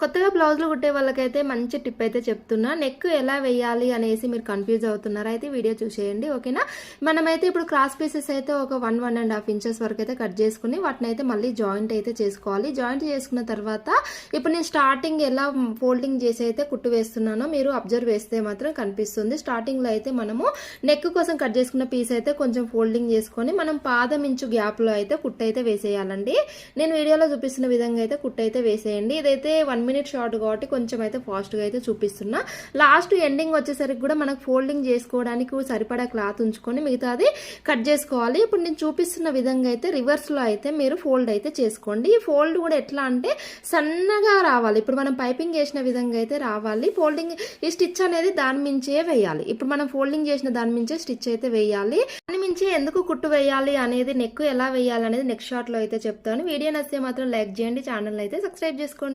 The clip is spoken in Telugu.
కొత్తగా బ్లౌజులు కుట్టే వాళ్ళకైతే మంచి టిప్ అయితే చెప్తున్నా. నెక్ ఎలా వేయాలి అనేసి మీరు కన్ఫ్యూజ్ అవుతున్నారు. అయితే వీడియో చూసేయండి ఓకేనా? మనమైతే ఇప్పుడు క్రాస్ పీసెస్ అయితే ఒక one one and half inches వరకు అయితే కట్ చేసుకుని వాటిని అయితే మళ్ళీ జాయింట్ అయితే చేసుకోవాలి. జాయింట్ చేసుకున్న తర్వాత ఇప్పుడు నేను స్టార్టింగ్ ఎలా ఫోల్డింగ్ చేసి అయితే కుట్టు వేస్తున్నానో మీరు అబ్జర్వ్ వేస్తే మాత్రం కనిపిస్తుంది. స్టార్టింగ్లో అయితే మనము నెక్ కోసం కట్ చేసుకున్న పీస్ అయితే కొంచెం ఫోల్డింగ్ చేసుకొని మనం పాదం ఇంచు గ్యాప్లో అయితే కుట్టు అయితే వేసేయాలండి. నేను వీడియోలో చూపిస్తున్న విధంగా అయితే కుట్టు అయితే వేసేయండి. ఇదైతే వన్ మినిట్ షార్ట్ కాబట్టి కొంచెం అయితే ఫాస్ట్గా అయితే చూపిస్తున్నా. లాస్ట్ ఎండింగ్ వచ్చేసరికి కూడా మనకు ఫోల్డింగ్ చేసుకోవడానికి సరిపడా క్లాత్ ఉంచుకొని మిగతాది కట్ చేసుకోవాలి. ఇప్పుడు నేను చూపిస్తున్న విధంగా అయితే రివర్స్లో అయితే మీరు ఫోల్డ్ అయితే చేసుకోండి. ఈ ఫోల్డ్ కూడా ఎట్లా అంటే సన్నగా రావాలి. ఇప్పుడు మనం పైపింగ్ చేసిన విధంగా అయితే రావాలి. ఫోల్డింగ్ ఈ స్టిచ్ అనేది దాని మించే వేయాలి. ఇప్పుడు మనం ఫోల్డింగ్ చేసిన దాని మించే స్టిచ్ అయితే వేయాలి. దాని మించి ఎందుకు కుట్టు వేయాలి అనేది నెక్ ఎలా వేయాలి అనేది నెక్స్ట్ షార్ట్లో అయితే చెప్తాను. వీడియో నచ్చితే మాత్రం లైక్ చేయండి. ఛానల్ అయితే సబ్స్క్రైబ్ చేసుకోండి.